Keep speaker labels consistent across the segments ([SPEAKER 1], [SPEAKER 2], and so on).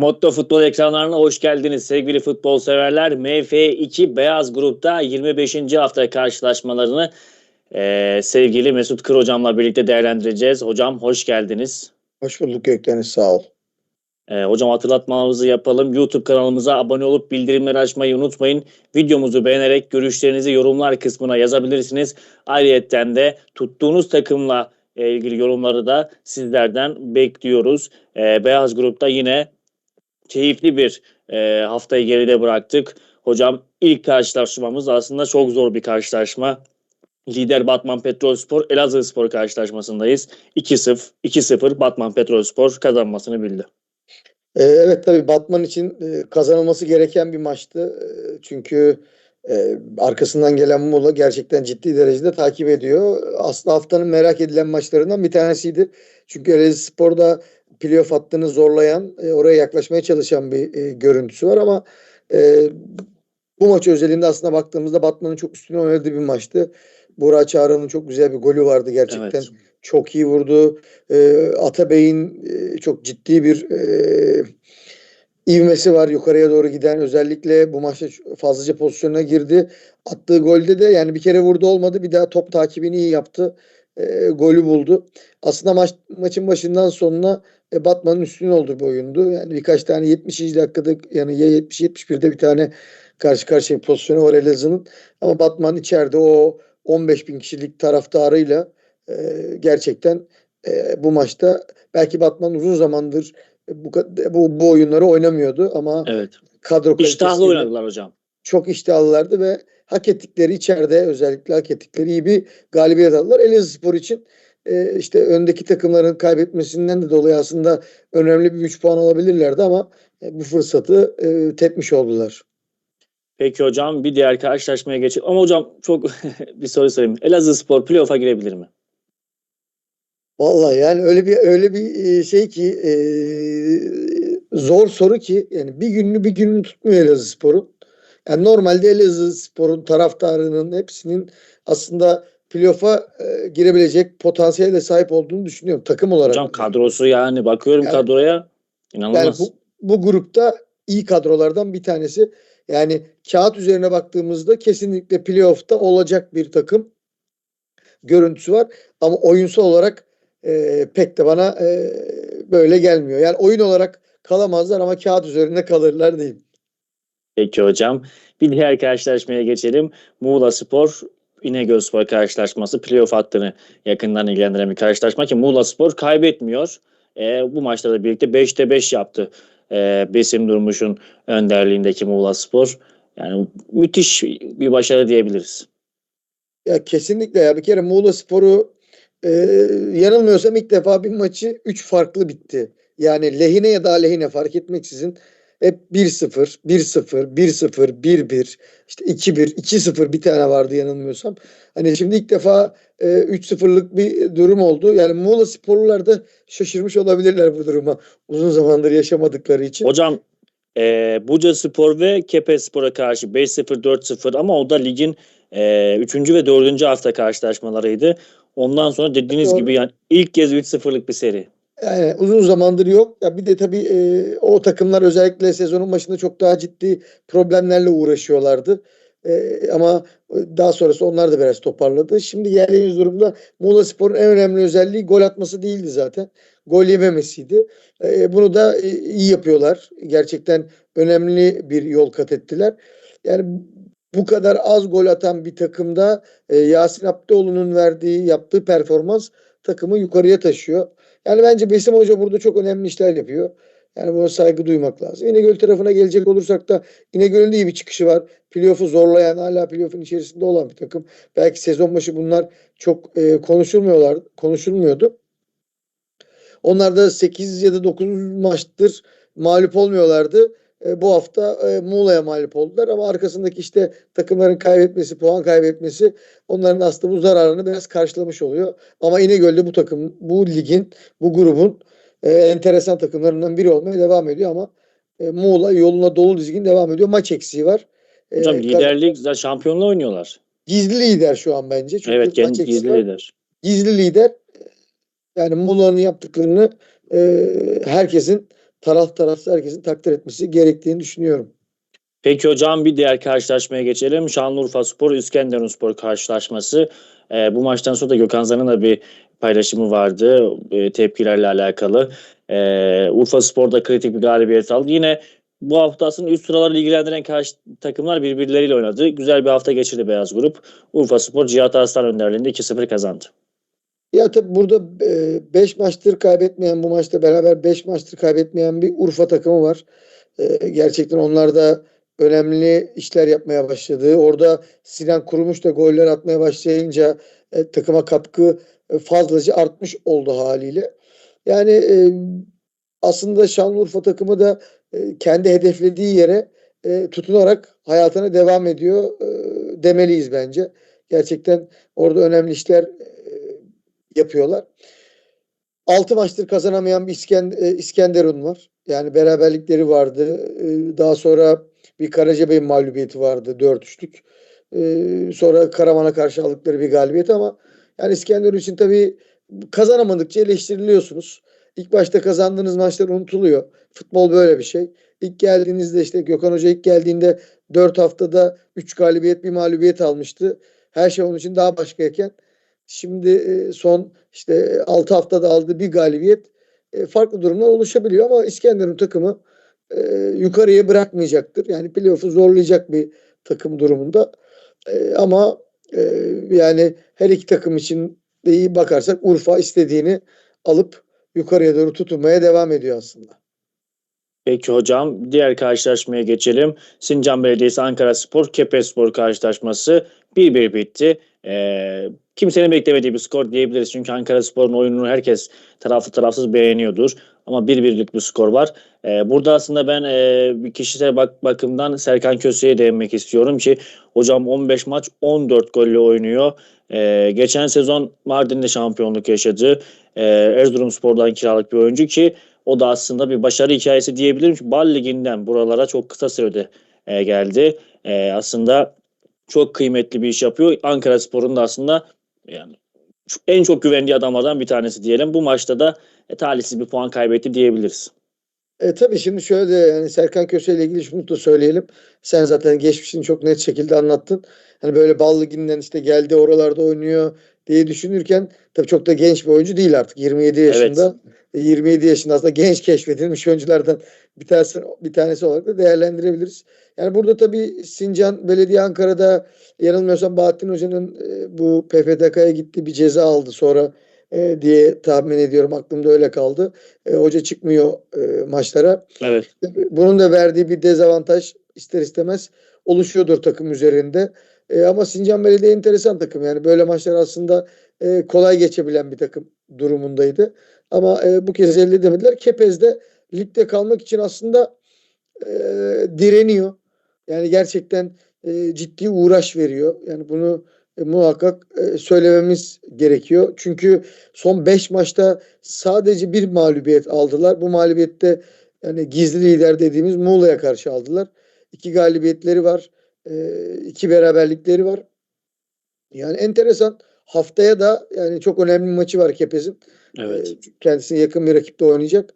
[SPEAKER 1] Motto Futbol ekranlarına hoş geldiniz sevgili futbol severler. MF2 Beyaz Grup'ta 25. hafta karşılaşmalarını eee, sevgili Mesut Kır hocamla birlikte değerlendireceğiz. Hocam hoş geldiniz.
[SPEAKER 2] Hoş bulduk Gökdeniz sağ ol.
[SPEAKER 1] Eee, hocam hatırlatmamızı yapalım. YouTube kanalımıza abone olup bildirimleri açmayı unutmayın. Videomuzu beğenerek görüşlerinizi yorumlar kısmına yazabilirsiniz. Ayrıyeten de tuttuğunuz takımla e, ilgili yorumları da sizlerden bekliyoruz. Eee, Beyaz Grup'ta yine keyifli bir e, haftayı geride bıraktık. Hocam ilk karşılaşmamız aslında çok zor bir karşılaşma. Lider Batman Petrolspor Elazığ Spor karşılaşmasındayız. 2-0 2-0 Batman Petrolspor kazanmasını bildi.
[SPEAKER 2] Ee, evet tabii Batman için e, kazanılması gereken bir maçtı. E, çünkü e, arkasından gelen Muğla gerçekten ciddi derecede takip ediyor. Aslında haftanın merak edilen maçlarından bir tanesiydi. Çünkü Elazığ Spor'da playoff hattını zorlayan, e, oraya yaklaşmaya çalışan bir e, görüntüsü var ama e, bu maç özelinde aslında baktığımızda Batman'ın çok üstüne oynadığı bir maçtı. Burak Çağrı'nın çok güzel bir golü vardı gerçekten.
[SPEAKER 1] Evet.
[SPEAKER 2] çok iyi vurdu. Ee, Atabey'in e, çok ciddi bir e, ivmesi var yukarıya doğru giden. Özellikle bu maçta fazlaca pozisyona girdi. Attığı golde de yani bir kere vurdu olmadı. Bir daha top takibini iyi yaptı. E, golü buldu. Aslında maç maçın başından sonuna e, Batman'ın üstün olduğu bir oyundu. Yani birkaç tane 70. dakikada yani ya 70 71'de bir tane karşı karşıya pozisyonu var Elazığ'ın. Ama Batman içeride o 15 bin kişilik taraftarıyla e, gerçekten e, bu maçta belki Batman uzun zamandır bu kad- bu, bu oyunları oynamıyordu ama
[SPEAKER 1] Evet.
[SPEAKER 2] kadro
[SPEAKER 1] İştahlı oynadılar hocam.
[SPEAKER 2] çok iştahlılardı ve hak ettikleri içeride özellikle hak ettikleri iyi bir galibiyet aldılar. Elazığspor için e, işte öndeki takımların kaybetmesinden de dolayı aslında önemli bir 3 puan alabilirlerdi ama e, bu fırsatı e, tepmiş oldular.
[SPEAKER 1] Peki hocam bir diğer karşılaşmaya geçelim. Ama hocam çok bir soru sorayım. Elazığ Spor playoff'a girebilir mi?
[SPEAKER 2] Vallahi yani öyle bir öyle bir e, şey ki e, zor soru ki yani bir gününü bir gününü tutmuyor Elazığspor'un. Yani normalde Elazığspor'un taraftarının hepsinin aslında playoff'a e, girebilecek potansiyele sahip olduğunu düşünüyorum takım olarak.
[SPEAKER 1] Hocam kadrosu yani bakıyorum
[SPEAKER 2] Yani-
[SPEAKER 1] kadroya
[SPEAKER 2] Yani
[SPEAKER 1] inanılmaz.
[SPEAKER 2] bu, bu grupta iyi kadrolardan bir tanesi. Yani kağıt üzerine baktığımızda kesinlikle playoff'ta olacak bir takım görüntüsü var. Ama oyunsal olarak e, pek de bana e, böyle gelmiyor. Yani oyun olarak kalamazlar ama kağıt üzerinde kalırlar diyeyim.
[SPEAKER 1] Peki hocam. Bir diğer karşılaşmaya geçelim. Muğla Spor İnegöl Spor karşılaşması playoff hattını yakından ilgilendiren bir karşılaşma ki Muğla Spor kaybetmiyor. E, bu maçta da birlikte 5'te 5 yaptı. E, Besim Durmuş'un önderliğindeki Muğla Spor. Yani müthiş bir başarı diyebiliriz.
[SPEAKER 2] Ya kesinlikle ya bir kere Muğla Sporu e, yanılmıyorsam ilk defa bir maçı 3 farklı bitti. Yani lehine ya da aleyhine fark etmeksizin hep 1-0, 1-0, 1-0, 1-1, işte 2-1, 2-0 bir tane vardı yanılmıyorsam. Hani şimdi ilk defa e, 3-0'lık bir durum oldu. Yani Muğla Sporlular da şaşırmış olabilirler bu duruma. Uzun zamandır yaşamadıkları için.
[SPEAKER 1] Hocam e, Buca Spor ve Kepe Spor'a karşı 5-0 4-0 ama o da ligin 3. ve 4. hafta karşılaşmalarıydı. Ondan sonra dediğiniz
[SPEAKER 2] Doğru.
[SPEAKER 1] gibi yani ilk kez 3-0'lık bir seri.
[SPEAKER 2] Yani uzun zamandır yok. Ya bir de tabii e, o takımlar özellikle sezonun başında çok daha ciddi problemlerle uğraşıyorlardı. E, ama daha sonrası onlar da biraz toparladı. Şimdi geldiğimiz durumda Muğla Spor'un en önemli özelliği gol atması değildi zaten. Gol yememesiydi. E, bunu da e, iyi yapıyorlar. Gerçekten önemli bir yol kat ettiler. Yani bu kadar az gol atan bir takımda e, Yasin Abdioğlu'nun verdiği, yaptığı performans takımı yukarıya taşıyor. Yani bence Besim Hoca burada çok önemli işler yapıyor. Yani buna saygı duymak lazım. İnegöl tarafına gelecek olursak da İnegöl'ün de iyi bir çıkışı var. Playoff'u zorlayan, hala playoff'un içerisinde olan bir takım. Belki sezon başı bunlar çok e, konuşulmuyorlar, konuşulmuyordu. Onlar da 8 ya da 9 maçtır mağlup olmuyorlardı. E, bu hafta e, Muğla'ya mağlup oldular ama arkasındaki işte takımların kaybetmesi, puan kaybetmesi onların aslında bu zararını biraz karşılamış oluyor. Ama İnegöl'de bu takım, bu ligin, bu grubun e, enteresan takımlarından biri olmaya devam ediyor ama e, Muğla yoluna dolu dizgin devam ediyor. Maç eksiği var. E,
[SPEAKER 1] Hocam liderlik şampiyonla oynuyorlar.
[SPEAKER 2] gizli lider şu an bence. Çünkü
[SPEAKER 1] evet kendi gizli
[SPEAKER 2] var.
[SPEAKER 1] lider.
[SPEAKER 2] Gizli lider yani Muğla'nın yaptıklarını e, herkesin taraf tarafsız herkesin takdir etmesi gerektiğini düşünüyorum.
[SPEAKER 1] Peki hocam bir diğer karşılaşmaya geçelim. Şanlıurfa Spor İskenderunspor karşılaşması. Ee, bu maçtan sonra da Gökhan Zan'ın da bir paylaşımı vardı e, tepkilerle alakalı. Ee, Urfa Spor da kritik bir galibiyet aldı. Yine bu hafta aslında üst sıraları ilgilendiren karşı takımlar birbirleriyle oynadı. Güzel bir hafta geçirdi Beyaz Grup. Urfa Spor Cihat Arslan önderliğinde 2-0 kazandı.
[SPEAKER 2] Ya tabii burada 5 maçtır kaybetmeyen bu maçta beraber 5 maçtır kaybetmeyen bir Urfa takımı var. E, gerçekten onlar da önemli işler yapmaya başladı. Orada Sinan Kurumuş da goller atmaya başlayınca e, takıma katkı e, fazlaca artmış oldu haliyle. Yani e, aslında Şanlıurfa takımı da e, kendi hedeflediği yere e, tutunarak hayatına devam ediyor e, demeliyiz bence. Gerçekten orada önemli işler e, yapıyorlar. 6 maçtır kazanamayan bir e, İskenderun var. Yani beraberlikleri vardı. E, Daha sonra bir Karacabey mağlubiyeti vardı 4-3'lük. E, Sonra Karaman'a karşı aldıkları bir galibiyet ama yani İskenderun için tabii kazanamadıkça eleştiriliyorsunuz. İlk başta kazandığınız maçlar unutuluyor. Futbol böyle bir şey. İlk geldiğinizde işte Gökhan Hoca ilk geldiğinde 4 haftada 3 galibiyet bir mağlubiyet almıştı. Her şey onun için daha başkayken şimdi e, son işte 6 haftada aldığı bir galibiyet e, farklı durumlar oluşabiliyor ama İskenderun takımı e, yukarıya bırakmayacaktır. Yani playoff'u zorlayacak bir takım durumunda. Ama yani her iki takım için de iyi bakarsak Urfa istediğini alıp yukarıya doğru tutunmaya devam ediyor aslında.
[SPEAKER 1] Peki hocam diğer karşılaşmaya geçelim. Sincan Belediyesi Ankara Spor Kepez Spor karşılaşması 1-1 bitti. Ee, kimsenin beklemediği bir skor diyebiliriz. Çünkü Ankara Spor'un oyununu herkes taraflı tarafsız beğeniyordur. Ama 1-1'lik bir skor var. Ee, burada aslında ben e, bir kişisel bak bakımdan Serkan Köse'ye değinmek istiyorum ki hocam 15 maç 14 golle oynuyor. Ee, geçen sezon Mardin'de şampiyonluk yaşadı. Ee, Erzurumspor'dan kiralık bir oyuncu ki o da aslında bir başarı hikayesi diyebilirim. Çünkü Bal Ligi'nden buralara çok kısa sürede e, geldi. E, aslında çok kıymetli bir iş yapıyor. Ankara Spor'un da aslında yani en çok güvendiği adamlardan bir tanesi diyelim. Bu maçta da e, talihsiz bir puan kaybetti diyebiliriz.
[SPEAKER 2] E, tabii şimdi şöyle yani Serkan Köse ile ilgili şunu da söyleyelim. Sen zaten geçmişini çok net şekilde anlattın. Hani böyle bal liginden işte geldi oralarda oynuyor diye düşünürken tabii çok da genç bir oyuncu değil artık. 27 yaşında. E, 27 yaşında aslında genç keşfedilmiş oyunculardan bir tanesi bir tanesi olarak da değerlendirebiliriz. Yani burada tabii Sincan Belediye Ankara'da yanılmıyorsam Bahattin Hoca'nın e, bu PFDK'ya gitti bir ceza aldı sonra e, diye tahmin ediyorum. Aklımda öyle kaldı. E, hoca çıkmıyor e, maçlara.
[SPEAKER 1] Evet.
[SPEAKER 2] Bunun da verdiği bir dezavantaj ister istemez oluşuyordur takım üzerinde. E, ama Sincan Belediye enteresan takım. Yani böyle maçlar aslında e, kolay geçebilen bir takım durumundaydı. Ama e, bu kez elde edemediler. Kepez de ligde kalmak için aslında e, direniyor. Yani gerçekten e, ciddi uğraş veriyor. Yani bunu e, muhakkak e, söylememiz gerekiyor. Çünkü son 5 maçta sadece bir mağlubiyet aldılar. Bu mağlubiyette yani gizli lider dediğimiz Muğla'ya karşı aldılar. İki galibiyetleri var. e, iki beraberlikleri var. Yani enteresan. Haftaya da yani çok önemli bir maçı var Kepez'in.
[SPEAKER 1] Evet.
[SPEAKER 2] E, kendisine yakın bir rakiple oynayacak.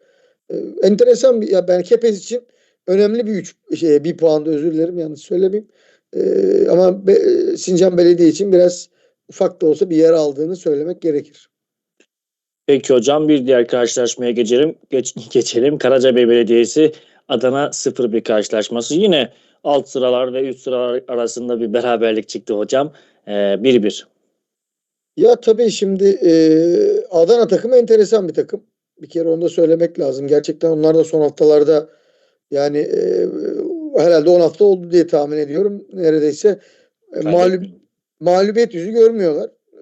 [SPEAKER 2] E, enteresan bir ya ben Kepez için önemli bir üç şey bir puan da özür dilerim yanlış söylemeyeyim. E, ama be, Sincan Belediye için biraz ufak da olsa bir yer aldığını söylemek gerekir.
[SPEAKER 1] Peki hocam bir diğer karşılaşmaya geçelim. Geç, geçelim. Karacabey Belediyesi Adana 0-1 karşılaşması. Yine alt sıralar ve üst sıralar arasında bir beraberlik çıktı hocam. Ee, 1-1.
[SPEAKER 2] Ya tabii şimdi e, Adana takımı enteresan bir takım. Bir kere onu da söylemek lazım. Gerçekten onlar da son haftalarda yani e, herhalde 10 hafta oldu diye tahmin ediyorum. Neredeyse e, mağlup, mağlubiyet yüzü görmüyorlar. E,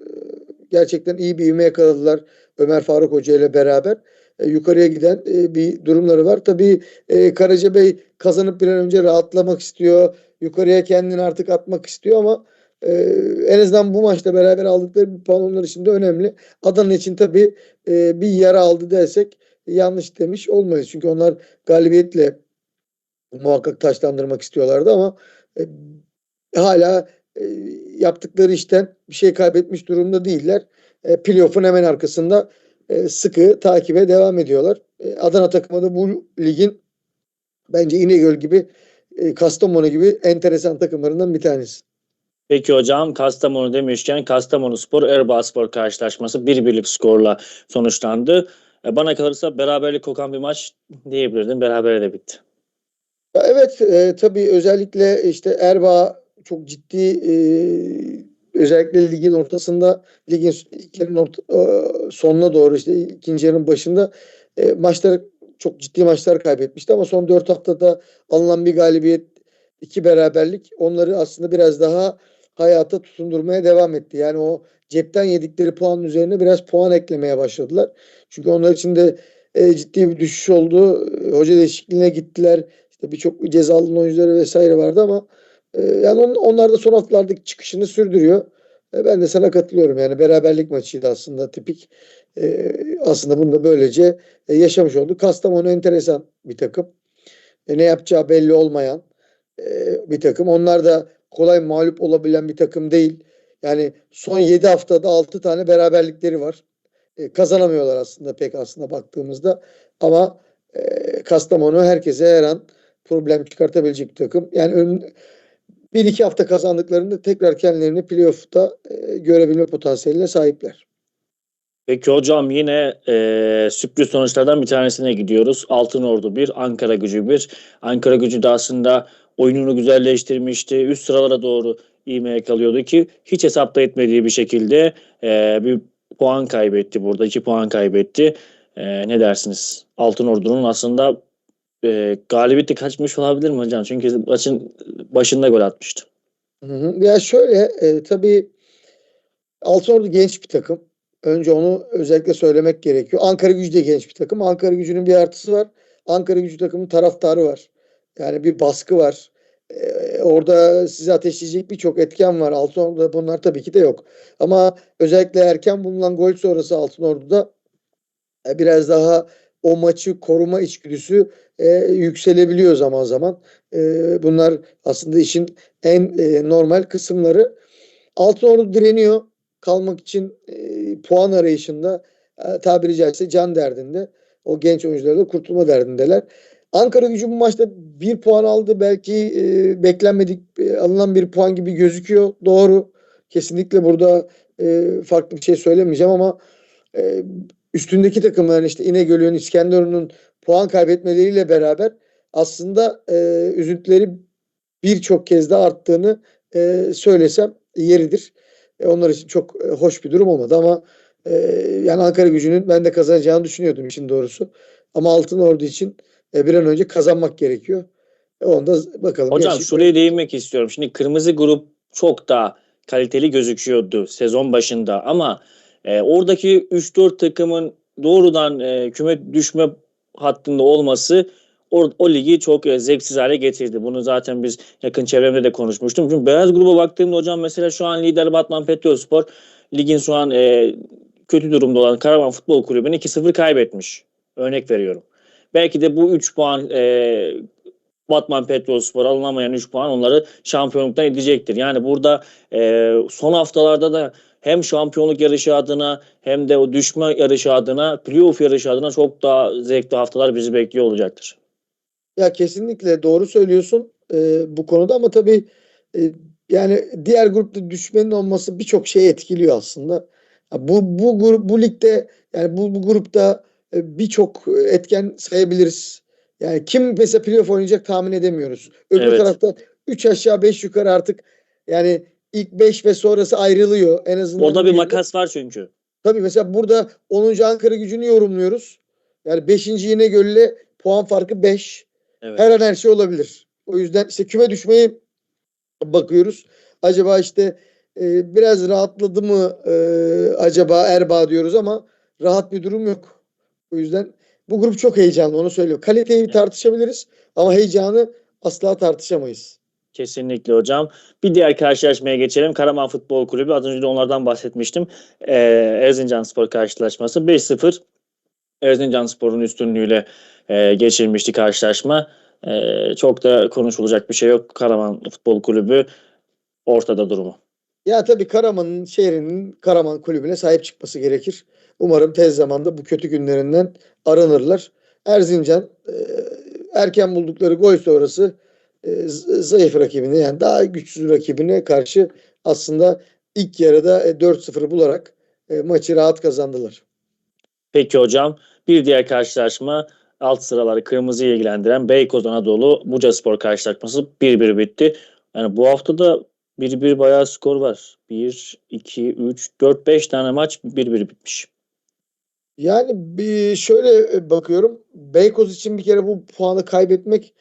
[SPEAKER 2] gerçekten iyi bir ivme yakaladılar Ömer Faruk Hoca ile beraber. E, yukarıya giden e, bir durumları var. Tabii e, Karacabey kazanıp bir an önce rahatlamak istiyor. Yukarıya kendini artık atmak istiyor ama e, en azından bu maçta beraber aldıkları bir puan onlar için de önemli. Adana için tabii e, bir yara aldı dersek yanlış demiş olmayız. Çünkü onlar galibiyetle muhakkak taşlandırmak istiyorlardı ama e, hala e, yaptıkları işten bir şey kaybetmiş durumda değiller. E, playoff'un hemen arkasında e, sıkı takibe devam ediyorlar. E, Adana takımı da bu ligin bence İnegöl gibi e, Kastamonu gibi enteresan takımlarından bir tanesi.
[SPEAKER 1] Peki hocam Kastamonu demişken Kastamonu Spor Erbaa Spor karşılaşması bir birlik skorla sonuçlandı. E, Bana kalırsa beraberlik kokan bir maç diyebilirdim. Berabere de bitti.
[SPEAKER 2] Ya Evet, e, tabii özellikle işte Erbaa çok ciddi e, özellikle ligin ortasında ligin ilk orta- e, sonuna doğru işte ikinci yarının başında e, maçlar çok ciddi maçlar kaybetmişti ama son dört haftada alınan bir galibiyet, iki beraberlik onları aslında biraz daha hayata tutundurmaya devam etti. Yani o cepten yedikleri puanın üzerine biraz puan eklemeye başladılar. Çünkü onlar için de e, ciddi bir düşüş oldu. Hoca değişikliğine gittiler. Birçok cezalı oyuncuları vesaire vardı ama e, yani on- onlar da son haftalardaki çıkışını sürdürüyor. E, ben de sana katılıyorum. Yani beraberlik maçıydı aslında tipik. E, aslında bunu da böylece e, yaşamış olduk. Kastamonu enteresan bir takım. E, ne yapacağı belli olmayan e, bir takım. Onlar da kolay mağlup olabilen bir takım değil. Yani son 7 haftada 6 tane beraberlikleri var. E, kazanamıyorlar aslında pek aslında baktığımızda. Ama e, Kastamonu herkese her an problem çıkartabilecek bir takım. Yani ön, bir iki hafta kazandıklarında tekrar kendilerini playoff'ta e, görebilme potansiyeline sahipler.
[SPEAKER 1] Peki hocam yine e, sürpriz sonuçlardan bir tanesine gidiyoruz. Altın Ordu 1, Ankara Gücü 1. Ankara Gücü de aslında oyununu güzelleştirmişti. Üst sıralara doğru ivmeye kalıyordu ki hiç hesapta etmediği bir şekilde e, bir puan kaybetti burada. 2 puan kaybetti. E, ne dersiniz? Altın Ordu'nun aslında e, galibiyeti kaçmış olabilir mi hocam? Çünkü maçın başında gol atmıştı.
[SPEAKER 2] Hı hı. Ya şöyle e, tabii Altınordu genç bir takım. Önce onu özellikle söylemek gerekiyor. Ankara Gücü de genç bir takım. Ankara Gücü'nün bir artısı var. Ankara Gücü takımının taraftarı var. Yani bir baskı var. E, orada sizi ateşleyecek birçok etken var. Altınordu'da bunlar tabii ki de yok. Ama özellikle erken bulunan gol sonrası Altınordu'da e, biraz daha o maçı koruma içgüdüsü e, yükselebiliyor zaman zaman. E, bunlar aslında işin en e, normal kısımları. Altınordu direniyor. Kalmak için e, puan arayışında e, tabiri caizse can derdinde. O genç oyuncular da kurtulma derdindeler. Ankara gücü bu maçta bir puan aldı. Belki e, beklenmedik e, alınan bir puan gibi gözüküyor. Doğru. Kesinlikle burada e, farklı bir şey söylemeyeceğim ama e, üstündeki takımların işte İnegöl'ün, İskenderun'un puan kaybetmeleriyle beraber aslında e, üzüntüleri birçok kez de arttığını e, söylesem yeridir. E, onlar için çok e, hoş bir durum olmadı ama e, yani Ankara gücünün ben de kazanacağını düşünüyordum işin doğrusu. Ama Altın Ordu için e, bir an önce kazanmak gerekiyor. E, onu da bakalım.
[SPEAKER 1] Hocam
[SPEAKER 2] Gerçi-
[SPEAKER 1] şuraya değinmek istiyorum. Şimdi kırmızı grup çok daha kaliteli gözüküyordu sezon başında ama e, oradaki 3-4 takımın doğrudan e, küme düşme hattında olması o, o ligi çok e, zevksiz hale getirdi. Bunu zaten biz yakın çevremde de konuşmuştum. Çünkü beyaz gruba baktığımda hocam mesela şu an lider Batman Petrolspor ligin şu an e, kötü durumda olan Karaman Futbol Kulübü'nü 2-0 kaybetmiş. Örnek veriyorum. Belki de bu 3 puan e, Batman Petrolspor alınamayan 3 puan onları şampiyonluktan edecektir. Yani burada e, son haftalarda da hem şampiyonluk yarışı adına hem de o düşme yarışı adına, playoff yarışı adına çok daha zevkli haftalar bizi bekliyor olacaktır.
[SPEAKER 2] Ya kesinlikle doğru söylüyorsun e, bu konuda ama tabii e, yani diğer grupta düşmenin olması birçok şeyi etkiliyor aslında. Bu bu grup bu ligde yani bu, bu grupta e, birçok etken sayabiliriz. Yani kim mesela playoff oynayacak tahmin edemiyoruz. Öbür
[SPEAKER 1] Evet.
[SPEAKER 2] tarafta 3 aşağı 5 yukarı artık yani ilk 5 ve sonrası ayrılıyor en azından.
[SPEAKER 1] Orada bir makas var çünkü.
[SPEAKER 2] Tabii mesela burada 10. Ankara gücünü yorumluyoruz. Yani 5. yine gölle puan farkı 5.
[SPEAKER 1] Evet.
[SPEAKER 2] Her an her şey olabilir. O yüzden işte küme düşmeyi bakıyoruz. Acaba işte e, biraz rahatladı mı e, acaba Erbaa diyoruz ama rahat bir durum yok. O yüzden bu grup çok heyecanlı onu söylüyor. Kaliteyi tartışabiliriz ama heyecanı asla tartışamayız.
[SPEAKER 1] Kesinlikle hocam. Bir diğer karşılaşmaya geçelim. Karaman Futbol Kulübü. Az önce de onlardan bahsetmiştim. Ee, Erzincan Spor karşılaşması. 5-0 Erzincan Spor'un üstünlüğüyle e, geçirmişti karşılaşma. E, çok da konuşulacak bir şey yok. Karaman Futbol Kulübü ortada durumu.
[SPEAKER 2] Ya tabii Karaman'ın şehrinin Karaman kulübüne sahip çıkması gerekir. Umarım tez zamanda bu kötü günlerinden aranırlar. Erzincan e, erken buldukları gol sonrası zayıf rakibine yani daha güçsüz rakibine karşı aslında ilk yarıda e, 4-0 bularak e, maçı rahat kazandılar.
[SPEAKER 1] Peki hocam bir diğer karşılaşma alt sıraları kırmızı ilgilendiren Beykoz Anadolu Buca Spor karşılaşması 1-1 bitti. Yani bu hafta da 1-1 bayağı skor var. 1, 2, 3, 4, 5 tane maç 1-1 bitmiş.
[SPEAKER 2] Yani bir şöyle e, bakıyorum. Beykoz için bir kere bu puanı kaybetmek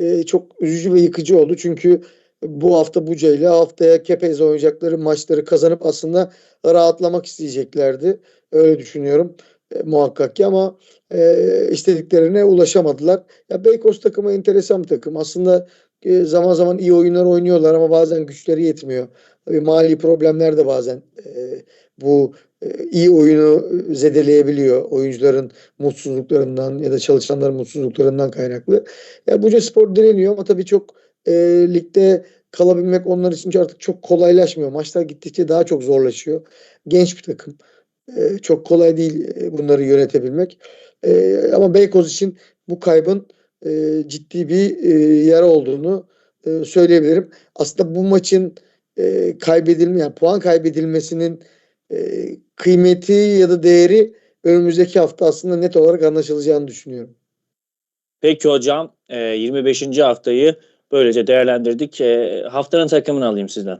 [SPEAKER 2] e, çok üzücü ve yıkıcı oldu. Çünkü bu hafta Buca ile haftaya Kepez'le oynayacakları maçları kazanıp aslında rahatlamak isteyeceklerdi. Öyle düşünüyorum e, muhakkak ki ama e, istediklerine ulaşamadılar. Ya Beykoz takımı enteresan bir takım. Aslında e, zaman zaman iyi oyunlar oynuyorlar ama bazen güçleri yetmiyor. Tabii mali problemler de bazen e, bu e, iyi oyunu zedeleyebiliyor. Oyuncuların mutsuzluklarından ya da çalışanların mutsuzluklarından kaynaklı. Ya Buca Spor direniyor ama tabii çok e, ligde kalabilmek onlar için artık çok kolaylaşmıyor. Maçlar gittikçe daha çok zorlaşıyor. Genç bir takım. E, çok kolay değil e, bunları yönetebilmek. E, ama Beykoz için bu kaybın e, ciddi bir e, yara olduğunu e, söyleyebilirim. Aslında bu maçın e, kaybedilme, yani puan kaybedilmesinin e, kıymeti ya da değeri önümüzdeki hafta aslında net olarak anlaşılacağını düşünüyorum.
[SPEAKER 1] Peki hocam e, 25. haftayı böylece değerlendirdik. E, Haftanın takımını alayım sizden.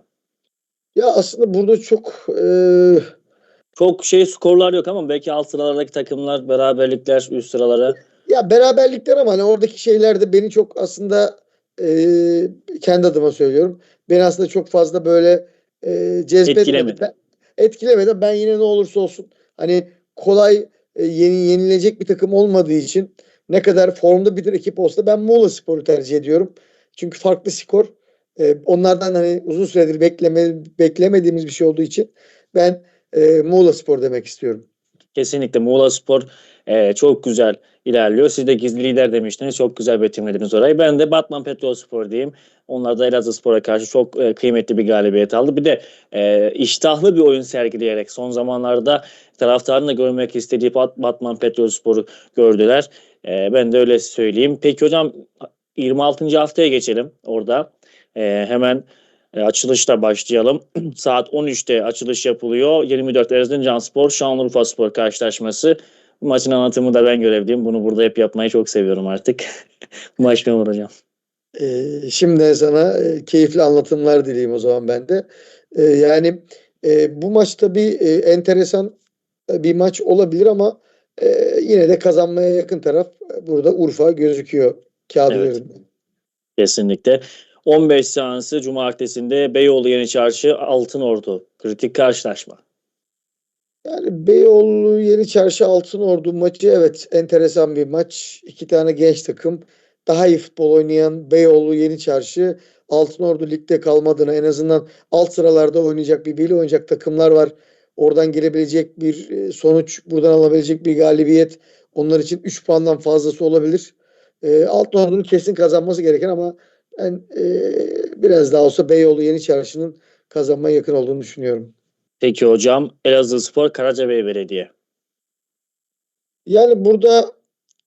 [SPEAKER 2] Ya aslında burada çok e,
[SPEAKER 1] Çok şey skorlar yok ama belki alt sıralardaki takımlar beraberlikler üst sıralara.
[SPEAKER 2] ya beraberlikler ama hani oradaki şeyler de beni çok aslında e, kendi adıma söylüyorum. Beni aslında çok fazla böyle e, cezbetmedi. Ben, etkilemedi. Ben yine ne olursa olsun hani kolay e, yeni yenilecek bir takım olmadığı için ne kadar formda bir ekip olsa ben Muğla Spor'u tercih ediyorum. Çünkü farklı skor. E, onlardan hani uzun süredir bekleme, beklemediğimiz bir şey olduğu için ben e, Muğla Spor demek istiyorum.
[SPEAKER 1] Kesinlikle Muğla Spor e, çok güzel ilerliyor. Siz de gizli lider demiştiniz. Çok güzel betimlediniz orayı. Ben de Batman Petrol Spor diyeyim. Onlar da Elazığ Spor'a karşı çok e, kıymetli bir galibiyet aldı. Bir de e, iştahlı bir oyun sergileyerek son zamanlarda taraftarın da görmek istediği Bat- Batman Petrol Spor'u gördüler. E, ben de öyle söyleyeyim. Peki hocam 26. haftaya geçelim orada. E, hemen e, açılışla başlayalım. Saat 13'te açılış yapılıyor. 24 Erzincan Spor, Şanlıurfa Spor karşılaşması. Maçın anlatımı da ben görevliyim. Bunu burada hep yapmayı çok seviyorum artık. Bu maç ne olur hocam?
[SPEAKER 2] Ee, şimdi sana e, keyifli anlatımlar dileyim o zaman ben de. Ee, yani e, bu maç tabii e, enteresan e, bir maç olabilir ama e, yine de kazanmaya yakın taraf burada Urfa gözüküyor kağıt
[SPEAKER 1] Evet.
[SPEAKER 2] üzerinde.
[SPEAKER 1] Kesinlikle. 15 seansı Cumartesi'nde Beyoğlu Yeni Çarşı Altınordu. Kritik karşılaşma.
[SPEAKER 2] Yani Beyoğlu Yeni Çarşı Altınordu maçı evet enteresan bir maç. İki tane genç takım. Daha iyi futbol oynayan Beyoğlu Yeni Çarşı Altınordu ligde kalmadığını en azından alt sıralarda oynayacak birbiriyle oynayacak takımlar var. Oradan gelebilecek bir e, sonuç, buradan alabilecek bir galibiyet onlar için 3 puandan fazlası olabilir. E, Altınordu'nun kesin kazanması gereken ama ben e, biraz daha olsa Beyoğlu Yeni Çarşı'nın kazanmaya yakın olduğunu düşünüyorum.
[SPEAKER 1] Peki hocam Elazığ Spor Karacabey Belediye.
[SPEAKER 2] Yani burada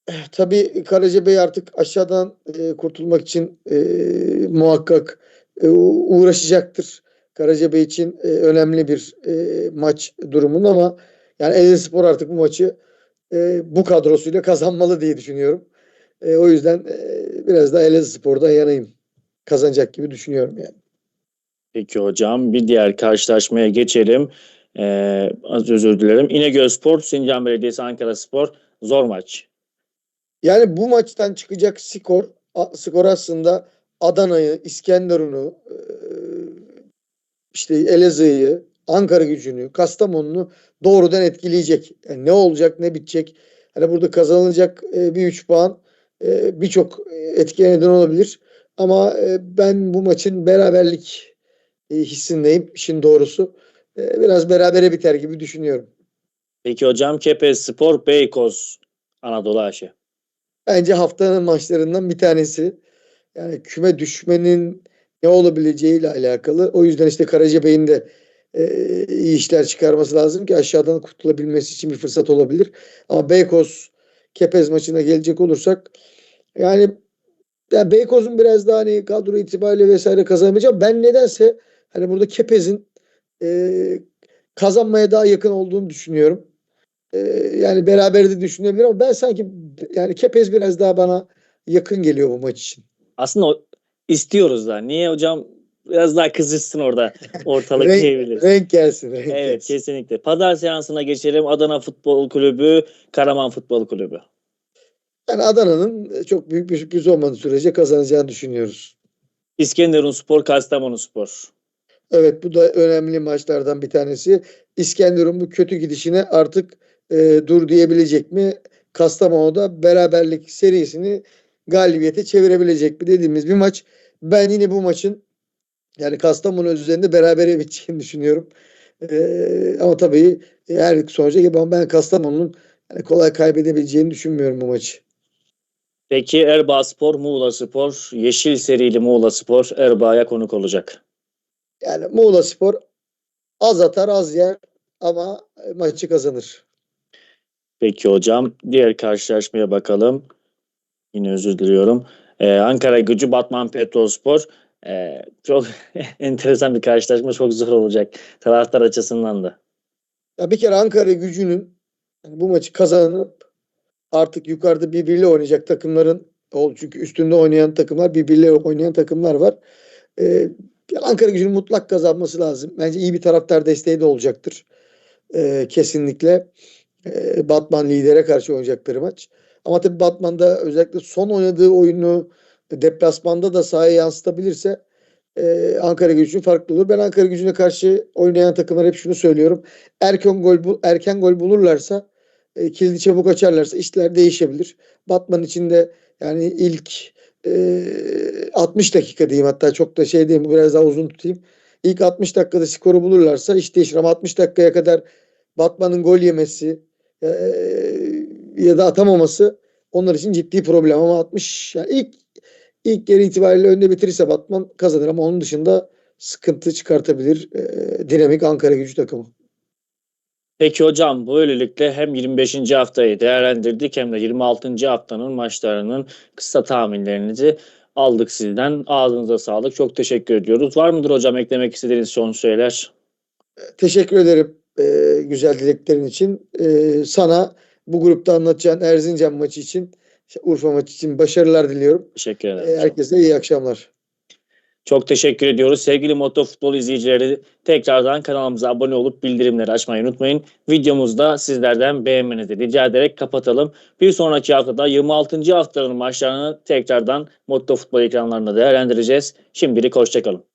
[SPEAKER 2] eh, tabii Karacabey artık aşağıdan e, kurtulmak için e, muhakkak e, uğraşacaktır. Karacabey için e, önemli bir e, maç durumun ama yani Elazığspor artık bu maçı e, bu kadrosuyla kazanmalı diye düşünüyorum. E, o yüzden e, biraz da Elazığspor'dan yanayım. Kazanacak gibi düşünüyorum yani.
[SPEAKER 1] Peki hocam bir diğer karşılaşmaya geçelim. Ee, az özür dilerim. İnegöl Spor, Sincan Belediyesi, Ankara Spor. Zor maç.
[SPEAKER 2] Yani bu maçtan çıkacak skor skor aslında Adana'yı, İskenderun'u, e, işte Elazığ'ı, Ankara gücünü, Kastamonu'nu doğrudan etkileyecek. Yani ne olacak, ne bitecek. Hani burada kazanılacak e, bir 3 puan e, birçok etkiye neden olabilir. Ama ben bu maçın beraberlik e, hissindeyim işin doğrusu. E, biraz berabere biter gibi düşünüyorum.
[SPEAKER 1] Peki hocam Kepez Spor, Beykoz, Anadolu AŞ.
[SPEAKER 2] Bence haftanın maçlarından bir tanesi. Yani küme düşmenin ne olabileceğiyle alakalı. O yüzden işte Karacabey'in de e, iyi işler çıkarması lazım ki aşağıdan kurtulabilmesi için bir fırsat olabilir. Ama Beykoz Kepez maçına gelecek olursak yani yani Beykoz'un biraz daha hani kadro itibariyle vesaire kazanamayacak. Ben nedense hani burada Kepez'in e, kazanmaya daha yakın olduğunu düşünüyorum. E, yani beraber de düşünebilir ama ben sanki yani Kepez biraz daha bana yakın geliyor bu maç için.
[SPEAKER 1] Aslında o, istiyoruz da. Niye hocam biraz daha kızışsın orada ortalık
[SPEAKER 2] Renk-
[SPEAKER 1] diyebiliriz.
[SPEAKER 2] Renk gelsin. Renk
[SPEAKER 1] Evet
[SPEAKER 2] gelsin.
[SPEAKER 1] kesinlikle. Pazar seansına geçelim. Adana Futbol Kulübü, Karaman Futbol Kulübü.
[SPEAKER 2] Yani Adana'nın çok büyük bir sürpriz olmadığı sürece kazanacağını düşünüyoruz.
[SPEAKER 1] İskenderun Spor, Kastamonu Spor.
[SPEAKER 2] Evet bu da önemli maçlardan bir tanesi. İskenderun bu kötü gidişine artık e, dur diyebilecek mi? Kastamonu'da beraberlik serisini galibiyete çevirebilecek mi dediğimiz bir maç. Ben yine bu maçın yani Kastamonu üzerinde berabere biteceğini düşünüyorum. E, ama tabii her sonuca gibi ama ben Kastamonu'nun yani kolay kaybedebileceğini düşünmüyorum bu maçı.
[SPEAKER 1] Peki Erbaa Spor, Muğla Spor, Yeşil serili Muğla Spor Erbaa'ya konuk olacak.
[SPEAKER 2] Yani Muğla Spor az atar az yer ama maçı kazanır.
[SPEAKER 1] Peki hocam diğer karşılaşmaya bakalım. Yine özür diliyorum. Ee, Ankara Gücü, Batman Petrolspor. Ee, çok enteresan bir karşılaşma. Çok zor olacak taraftar açısından da.
[SPEAKER 2] Ya bir kere Ankara gücünün yani bu maçı kazanıp artık yukarıda birbiriyle oynayacak takımların ol çünkü üstünde oynayan takımlar birbiriyle oynayan takımlar var. Ee, Ankara gücünün mutlak kazanması lazım. Bence iyi bir taraftar desteği de olacaktır. Ee, kesinlikle. Ee, Batman lidere karşı oynayacakları maç. Ama tabii Batman'da özellikle son oynadığı oyunu deplasmanda da sahaya yansıtabilirse e, Ankara gücü için farklı olur. Ben Ankara gücüne karşı oynayan takımlar hep şunu söylüyorum. Erken gol bul- erken gol bulurlarsa e, kilidi çabuk açarlarsa işler değişebilir. Batman için de yani ilk e, 60 dakika diyeyim hatta çok da şey diyeyim biraz daha uzun tutayım. İlk 60 dakikada skoru bulurlarsa iş değişir ama 60 dakikaya kadar Batman'ın gol yemesi ya da atamaması onlar için ciddi problem ama 60 yani ilk ilk yarı itibariyle önde bitirirse Batman kazanır ama onun dışında sıkıntı çıkartabilir e, dinamik Ankara gücü takımı.
[SPEAKER 1] Peki hocam böylelikle hem 25. haftayı değerlendirdik hem de 26. haftanın maçlarının kısa tahminlerinizi aldık sizden. Ağzınıza sağlık. Çok teşekkür ediyoruz. Var mıdır hocam eklemek istediğiniz son şeyler?
[SPEAKER 2] Teşekkür ederim e, güzel dileklerin için. E, sana bu grupta anlatacağın Erzincan maçı için, Urfa maçı için başarılar diliyorum.
[SPEAKER 1] Teşekkür ederim.
[SPEAKER 2] E, herkese iyi akşamlar.
[SPEAKER 1] Çok teşekkür ediyoruz. Sevgili Moto Futbol izleyicileri tekrardan kanalımıza abone olup bildirimleri açmayı unutmayın. Videomuzda sizlerden beğenmenizi rica ederek kapatalım. Bir sonraki haftada 26. haftanın maçlarını tekrardan Moto Futbol ekranlarında değerlendireceğiz. Şimdilik hoşçakalın.